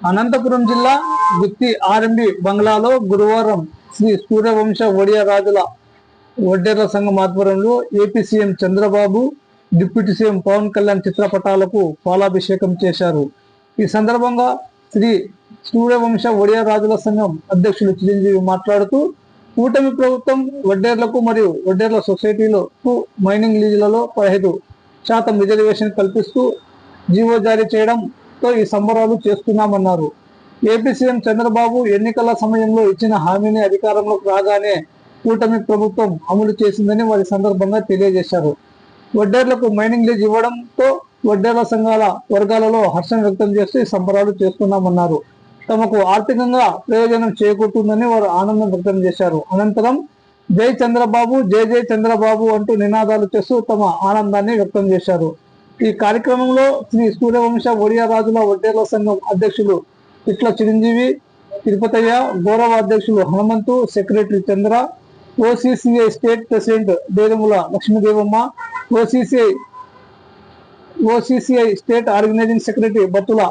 అనంతపురం జిల్లా గుత్తి ఆర్ఎండి బంగ్లాలో గురువారం శ్రీ సూర్యవంశ ఒడియా రాజుల వడ్డేర్ల సంఘం ఆధ్వర్యంలో AP CM Chandrababu deputy CM Pawan Kalyan చిత్రపటాలకు పాలాభిషేకం చేశారు. ఈ సందర్భంగా శ్రీ సూర్యవంశ ఒడియా రాజుల సంఘం అధ్యక్షులు చిరంజీవి మాట్లాడుతూ కూటమి ప్రభుత్వం వడ్డేర్లకు మరియు వడ్డేర్ల సొసైటీలకు మైనింగ్ లీజులలో పదహైదు శాతం రిజర్వేషన్ కల్పిస్తూ జీవో జారీ చేయడం తో ఈ సంబరాలు చేస్తున్నామన్నారు ఏపీ సీఎం చంద్రబాబు ఎన్నికల సమయంలో ఇచ్చిన హామీని అధికారంలోకి రాగానే కూటమి ప్రభుత్వం అమలు చేసిందని వారి సందర్భంగా తెలియజేశారు. వడ్డేర్లకు మైనింగ్ లీజ్ ఇవ్వడంతో వడ్డేర్ల సంఘాల వర్గాలలో హర్షం వ్యక్తం చేస్తూ ఈ సంబరాలు చేస్తున్నామన్నారు. తమకు ఆర్థికంగా ప్రయోజనం చేకూరుతుందని వారు ఆనందం వ్యక్తం చేశారు. అనంతరం జై చంద్రబాబు జై జై చంద్రబాబు అంటూ నినాదాలు చేస్తూ తమ ఆనందాన్ని వ్యక్తం చేశారు. ఈ కార్యక్రమంలో శ్రీ సూర్యవంశ ఒడియా రాజుల వడ్డేర్ల సంఘం అధ్యక్షులు ఇట్ల చిరంజీవి తిరుపతయ్య గౌరవ అధ్యక్షులు Hanumanthu secretary Chandra OCCI state president Deramula Lakshmidevamma OCCI OCCI state organising secretary Battula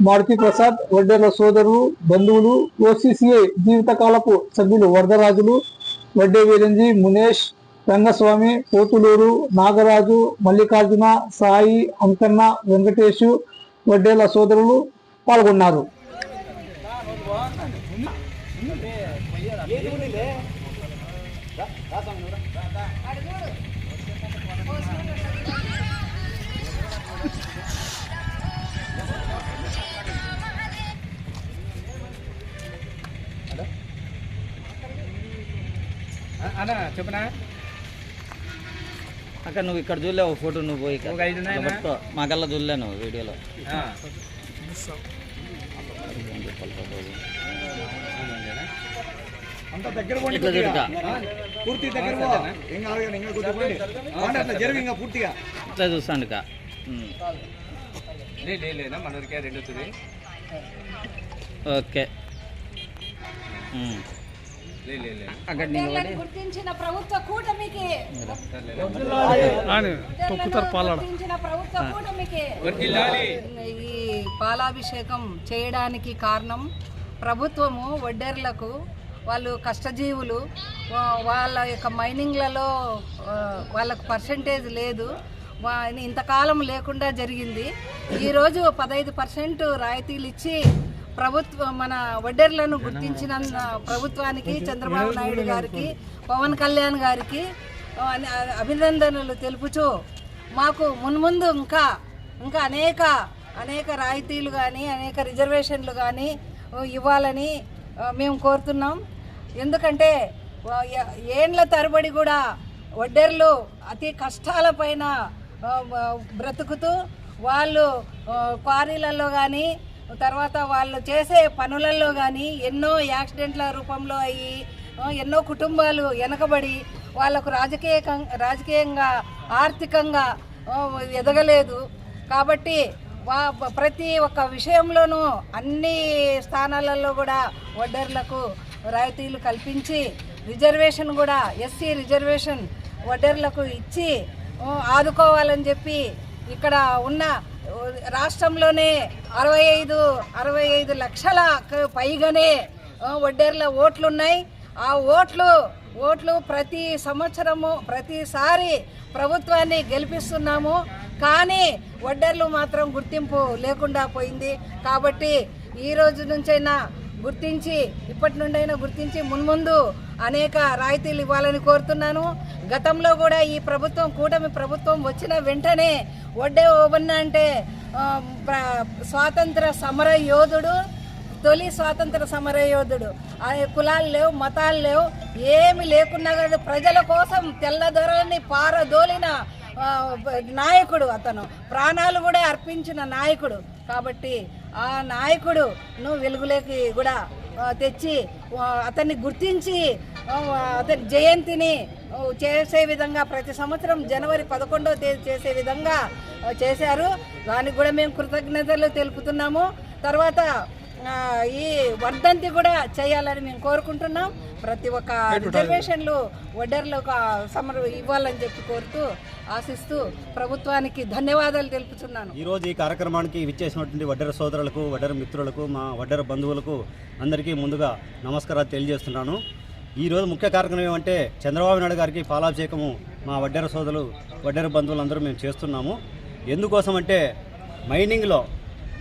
Maruthi Prasad వడ్డేర్ల సోదరులు బంధువులు ఓసీసీఐ జీవితకాలపు సభ్యులు వరదరాజులు వడ్డే వీరంజి మునేష్ రంగస్వామి పోతులూరు నాగరాజు మల్లికార్జున సాయి అంకన్న వెంకటేషు వడ్డేల సోదరులు పాల్గొన్నారు. అన్న చెప్పనా? అక్కడ నువ్వు ఇక్కడ చూడలేవు ఫోటో నువ్వు పోయి పట్టుకో. మాకల్లా చూడలే నువ్వు వీడియోలో. ఆ. అంత దగ్గర పోండి ఇట్లా చూస్తాను ఇక. ఉమ్. లే లే లేనా మనూరికే రెండు తుది ఓకే. గుర్తించిన ప్రభుత్వ కూటమికి గుర్తించిన ప్రభుత్వ కూటమికి ఈ పాలాభిషేకం చేయడానికి కారణం ప్రభుత్వము వడ్డేర్లకు వాళ్ళు కష్టజీవులు వాళ్ళ యొక్క మైనింగ్లలో వాళ్ళకు పర్సంటేజ్ లేదు. ఇంతకాలం లేకుండా జరిగింది. ఈరోజు పదహైదు పర్సెంట్ రాయితీలు ఇచ్చి ప్రభుత్వం మన వడ్డేర్లను గుర్తించిన ప్రభుత్వానికి చంద్రబాబు నాయుడు గారికి పవన్ కళ్యాణ్ గారికి అభినందనలు తెలుపుచూ మాకు మున్ముందు ఇంకా ఇంకా అనేక అనేక రాయితీలు కానీ అనేక రిజర్వేషన్లు కానీ ఇవ్వాలని మేము కోరుతున్నాం. ఎందుకంటే ఏండ్ల తరబడి కూడా వడ్డేర్లు అతి కష్టాల పైన ఆ, ఆ, బ్రతుకుతూ వాళ్ళు క్వారీలలో కానీ తర్వాత వాళ్ళు చేసే పనులలో కానీ ఎన్నో యాక్సిడెంట్ల రూపంలో అయ్యి ఎన్నో కుటుంబాలు వెనకబడి వాళ్ళకు రాజకీయ రాజకీయంగా ఆర్థికంగా ఎదగలేదు. కాబట్టి వా- ప్రతి ఒక్క విషయంలోనూ అన్ని స్థానాలలో కూడా వడ్డర్లకు రాయితీలు కల్పించి రిజర్వేషన్ కూడా ఎస్సీ రిజర్వేషన్ వడ్డర్లకు ఇచ్చి ఆదుకోవాలని చెప్పి ఇక్కడ ఉన్న రాష్ట్రంలోనే అరవై ఐదు అరవై ఐదు లక్షల పైగానే వడ్డేర్ల ఓట్లున్నాయి. ఆ ఓట్లు ఓట్లు ప్రతి సంవత్సరము ప్రతిసారి ప్రభుత్వాన్ని గెలిపిస్తున్నాము. కానీ వడ్డర్లు మాత్రం గుర్తింపు లేకుండా పోయింది. కాబట్టి ఈ రోజు నుంచైనా గుర్తించి ఇప్పటి నుండైనా గుర్తించి మున్ముందు అనేక రాయితీలు ఇవ్వాలని కోరుతున్నాను. గతంలో కూడా ఈ ప్రభుత్వం కూటమి ప్రభుత్వం వచ్చిన వెంటనే వడ్డే ఓబన్న అంటే స్వాతంత్ర సమర యోధుడు తొలి స్వాతంత్ర సమర యోధుడు. ఆ కులాలు లేవు మతాలు లేవు ఏమి లేకున్నా కానీ ప్రజల కోసం తెల్లదొరని పారదోలిన నాయకుడు అతను. ప్రాణాలు కూడా అర్పించిన నాయకుడు. కాబట్టి ఆ నాయకుడు నువ్వు వెలుగులోకి కూడా తెచ్చి అతన్ని గుర్తించి అతని జయంతిని చేసే విధంగా ప్రతి సంవత్సరం జనవరి పదకొండవ తేదీ చేసే విధంగా చేశారు. దానికి కూడా మేము కృతజ్ఞతలు తెలుపుతున్నాము. తర్వాత ఈ వర్ధంతి కూడా చేయాలని మేము కోరుకుంటున్నాం. ప్రతి ఒక్క రిజర్వేషన్లు వడ్డర్లకు సమర్ ఇవ్వాలని చెప్పి కోరుతూ ఆశిస్తూ ప్రభుత్వానికి ధన్యవాదాలు తెలుపుతున్నాను. ఈరోజు ఈ కార్యక్రమానికి విచ్చేసినటువంటి వడ్డెర సోదరులకు వడ్డెర మిత్రులకు మా వడ్డెర బంధువులకు అందరికీ ముందుగా నమస్కారాలు తెలియజేస్తున్నాను. ఈరోజు ముఖ్య కార్యక్రమం ఏమంటే చంద్రబాబు నాయుడు గారికి పాలాభిషేకము మా వడ్డెర సోదరులు వడ్డెర బంధువులందరూ మేము చేస్తున్నాము. ఎందుకోసం అంటే మైనింగ్లో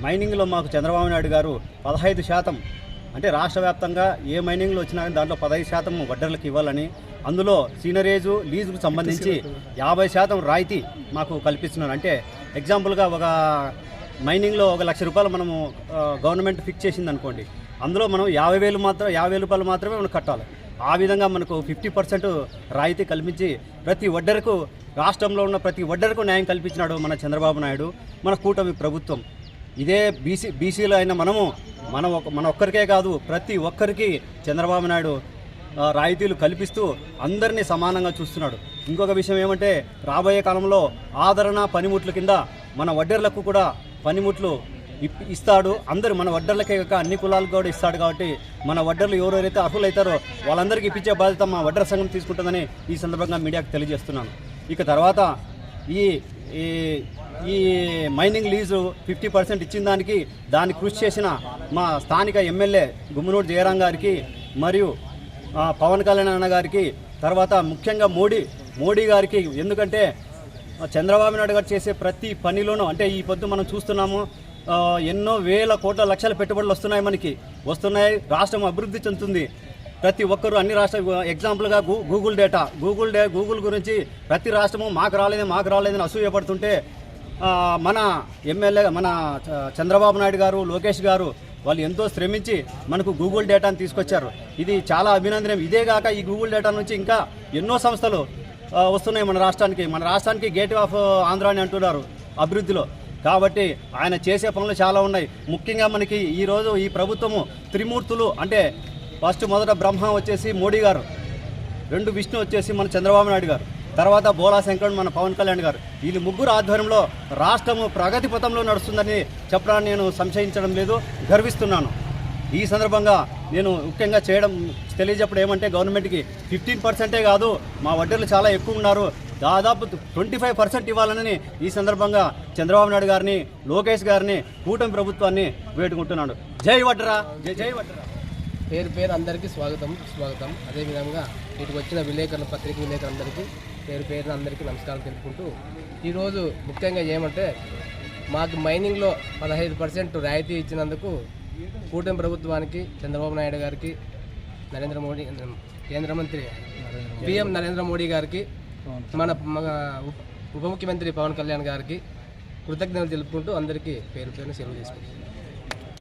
మైనింగ్లో మాకు చంద్రబాబు నాయుడు గారు పదహైదు శాతం. అంటే రాష్ట్ర వ్యాప్తంగా ఏ మైనింగ్లో వచ్చినా దాంట్లో పదహైదు శాతం వడ్డర్లకు ఇవ్వాలని. అందులో సీనరేజు లీజుకు సంబంధించి యాభై శాతం రాయితీ మాకు కల్పిస్తున్నారు. అంటే ఎగ్జాంపుల్గా ఒక మైనింగ్లో ఒక లక్ష రూపాయలు మనము గవర్నమెంట్ ఫిక్స్ చేసింది అనుకోండి అందులో మనం యాభై వేలు మాత్రం యాభై వేల రూపాయలు మాత్రమే మనం కట్టాలి. ఆ విధంగా మనకు ఫిఫ్టీ పర్సెంట్ రాయితీ కల్పించి ప్రతి వడ్డరకు రాష్ట్రంలో ఉన్న ప్రతి వడ్డరకు న్యాయం కల్పించినాడు మన చంద్రబాబు నాయుడు మన కూటమి ప్రభుత్వం. ఇదే బీసీ బీసీలో అయిన మనము మన ఒక మన ఒక్కరికే కాదు ప్రతి ఒక్కరికి చంద్రబాబు నాయుడు రాయితీలు కల్పిస్తూ అందరినీ సమానంగా చూస్తున్నాడు. ఇంకొక విషయం ఏమంటే రాబోయే కాలంలో ఆదరణ పనిముట్ల కింద మన వడ్డర్లకు కూడా పనిముట్లు ఇస్తాడు. అందరూ మన వడ్డర్లకే కాక అన్ని కులాలకు కూడా ఇస్తాడు కాబట్టి మన వడ్డర్లు ఎవరెవరైతే అర్హులైతారో వాళ్ళందరికీ ఇప్పించే బాధ్యత మా వడ్డర సంఘం తీసుకుంటుందని ఈ సందర్భంగా మీడియాకు తెలియజేస్తున్నాను. ఇక తర్వాత ఈ ఈ మైనింగ్ లీజు ఫిఫ్టీ పర్సెంట్ ఇచ్చిన దానికి దాన్ని కృషి చేసిన మా స్థానిక ఎమ్మెల్యే గుమ్మనూరు జయరాం గారికి మరియు పవన్ కళ్యాణ్ అన్న గారికి తర్వాత ముఖ్యంగా మోడీ మోడీ గారికి ఎందుకంటే చంద్రబాబు నాయుడు గారు చేసే ప్రతి పనిలోనూ అంటే ఈ పొద్దు మనం చూస్తున్నాము ఎన్నో వేల కోట్ల లక్షల పెట్టుబడులు వస్తున్నాయి మనకి వస్తున్నాయి రాష్ట్రం అభివృద్ధి చెందుతుంది. ప్రతి ఒక్కరు అన్ని రాష్ట్ర ఎగ్జాంపుల్గా గూ గూగుల్ డేటా గూగుల్ డే గూగుల్ గురించి ప్రతి రాష్ట్రము మాకు రాలేదు మాకు రాలేదని అసూయపడుతుంటే మన ఎమ్మెల్యే మన చ- చంద్రబాబు నాయుడు గారు లోకేష్ గారు వాళ్ళు ఎంతో శ్రమించి మనకు గూగుల్ డేటాను తీసుకొచ్చారు. ఇది చాలా అభినందనం ఇదే కాక ఈ గూగుల్ డేటా నుంచి ఇంకా ఎన్నో సంస్థలు వస్తున్నాయి మన రాష్ట్రానికి. మన రాష్ట్రానికి గేట్ ఆఫ్ ఆంధ్ర అని అంటున్నారు అభివృద్ధిలో. కాబట్టి ఆయన చేసే పనులు చాలా ఉన్నాయి. ముఖ్యంగా మనకి ఈరోజు ఈ ప్రభుత్వము త్రిమూర్తులు అంటే ఫస్ట్ మొదట బ్రహ్మ వచ్చేసి మోడీ గారు రెండు విష్ణు వచ్చేసి మన చంద్రబాబు నాయుడు గారు. తర్వాత బోలా శంకర్ మన పవన్ కళ్యాణ్ గారు. వీళ్ళు ముగ్గురు ఆధ్వర్యంలో రాష్ట్రము ప్రగతి పథంలో నడుస్తుందని చెప్పడానికి నేను సంశయించడం లేదు గర్విస్తున్నాను. ఈ సందర్భంగా నేను ముఖ్యంగా చేయడం తెలియజెప్పడం ఏమంటే గవర్నమెంట్కి ఫిఫ్టీన్ పర్సెంటే కాదు మా వడ్డీలు చాలా ఎక్కువ ఉన్నారు. దాదాపు ట్వంటీ ఫైవ్ పర్సెంట్ ఇవ్వాలని ఈ సందర్భంగా చంద్రబాబు నాయుడు గారిని లోకేష్ గారిని కూటమి ప్రభుత్వాన్ని వేడుకుంటున్నాను. జై వడ్డరా జై జై వడ్డరా. పేరు పేరు అందరికీ స్వాగతం స్వాగతం. అదేవిధంగా వీటికి వచ్చిన విలేకరుల పత్రిక విలేకరులందరికీ పేరు పేరున అందరికీ నమస్కారం తెలుపుకుంటూ ఈరోజు ముఖ్యంగా ఏమంటే మాకు మైనింగ్లో పదహైదు పర్సెంట్ రాయితీ ఇచ్చినందుకు కూటమి ప్రభుత్వానికి చంద్రబాబు నాయుడు గారికి నరేంద్ర మోడీ కేంద్ర మంత్రి పిఎం నరేంద్ర మోడీ గారికి మన ఉప ముఖ్యమంత్రి పవన్ కళ్యాణ్ గారికి కృతజ్ఞతలు తెలుపుకుంటూ అందరికీ పేరు పేరున సెలవు తీసుకుంటాం